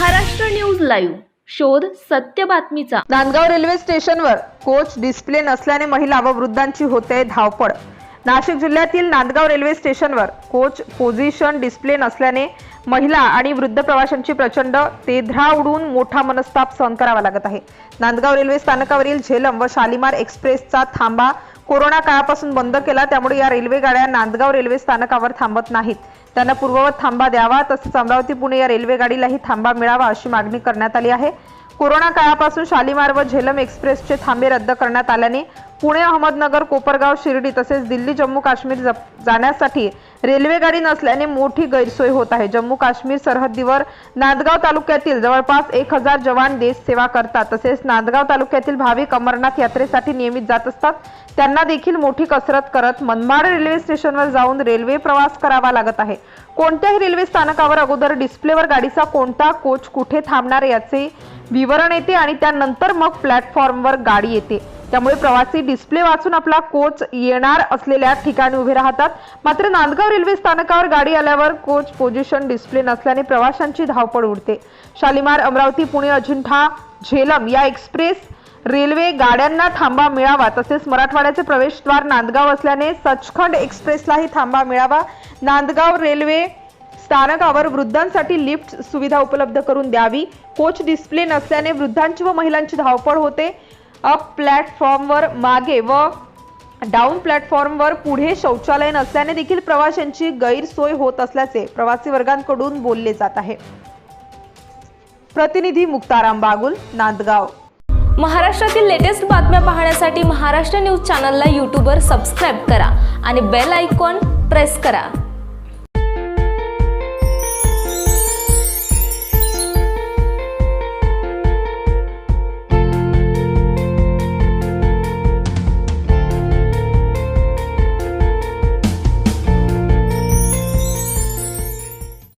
Maharashtra news live. शोध सत्य बातमीचा. नांदगाव रेल्वे स्टेशनवर कोच डिस्प्ले नसल्याने महिला व वृद्धांची होते धावपळ. नाशिक जिल्ह्यातील नांदगाव रेल्वे स्टेशनवर कोच पोझिशन डिस्प्ले नसल्याने महिला आणि वृद्ध प्रवाशांची प्रचंड तेध्रा उडून मोठा मनस्ताप सहन करावा लागत आहे. नांदगाव रेल्वे स्थानकावरील झेलम व शालिमार एक्सप्रेसचा थांबा कोरोना काळापासून बंद केला त्यामुळे या रेल्वे गाड्या नांदगाव रेल्वे स्थानकावर थांबत नाहीत. त्यांना पूर्ववत थांबा द्यावा. तसेच अमरावती पुणे या रेल्वे गाडीलाही थांबा मिळावा अशी मागणी करण्यात आली आहे. कोरोना काळापासून शालिमार व झेलम एक्सप्रेसचे थांबे रद्द करण्यात आल्याने पुणे अहमदनगर कोपरगाव शिर्डी तसेच दिल्ली जम्मू काश्मीर जाण्यासाठी रेल्वेगाडी नसल्याने मोठी गैरसोय होत आहे. जम्मू काश्मीर सरहद्दीवर नांदगाव तालुक्यातील जवळपास एक हजार जवान देश सेवा करतात. तसेच नांदगाव तालुक्यातील भाविक अमरनाथ यात्रेसाठी नियमित जात असतात. त्यांना देखील मोठी कसरत करत मनमाड रेल्वे स्टेशनवर जाऊन रेल्वे प्रवास करावा लागत आहे. कोणत्याही रेल्वे स्थानकावर अगोदर डिस्प्लेवर गाडीचा कोणता कोच कुठे थांबणार याचे विवरण येते आणि त्यानंतर मग प्लॅटफॉर्मवर गाडी येते. त्यामुळे प्रवासी डिस्प्ले वाचून आपला कोच येणार असलेल्या ठिकाणी उभे राहतात. मात्र नांदगाव रेल्वे स्थानकावर गाडी आल्यावर कोच पोझिशन डिस्प्ले नसल्याने प्रवाशांची धावपळ उडते. शालिमार अमरावती पुणे अजिंठा झेलम या एक्सप्रेस रेल्वे गाड्यांना थांबा मिळावा तसेच मराठवाड्याचे प्रवेशद्वार नांदगाव असल्याने सचखंड एक्सप्रेसलाही थांबा मिळावा. नांदगाव रेल्वे स्थानकावर वृद्धांसाठी लिफ्ट सुविधा उपलब्ध करून द्यावी. कोच डिस्प्ले नसल्याने वृद्धांची व महिलांची धावपळ होते. अप प्लॅटफॉर्मवर मागे व डाऊन प्लॅटफॉर्मवर पुढे शौचालय नसल्याने देखील प्रवाशांची गैरसोय होत असल्याचे प्रवासी वर्गांकडून बोलले जात आहे. प्रतिनिधी मुक्ताराम बागुल नांदगाव. महाराष्ट्रातील लेटेस्ट बातम्या पाहण्यासाठी महाराष्ट्र न्यूज चॅनलला यूट्यूबवर सबस्क्राईब करा आणि बेल आयकॉन प्रेस करा.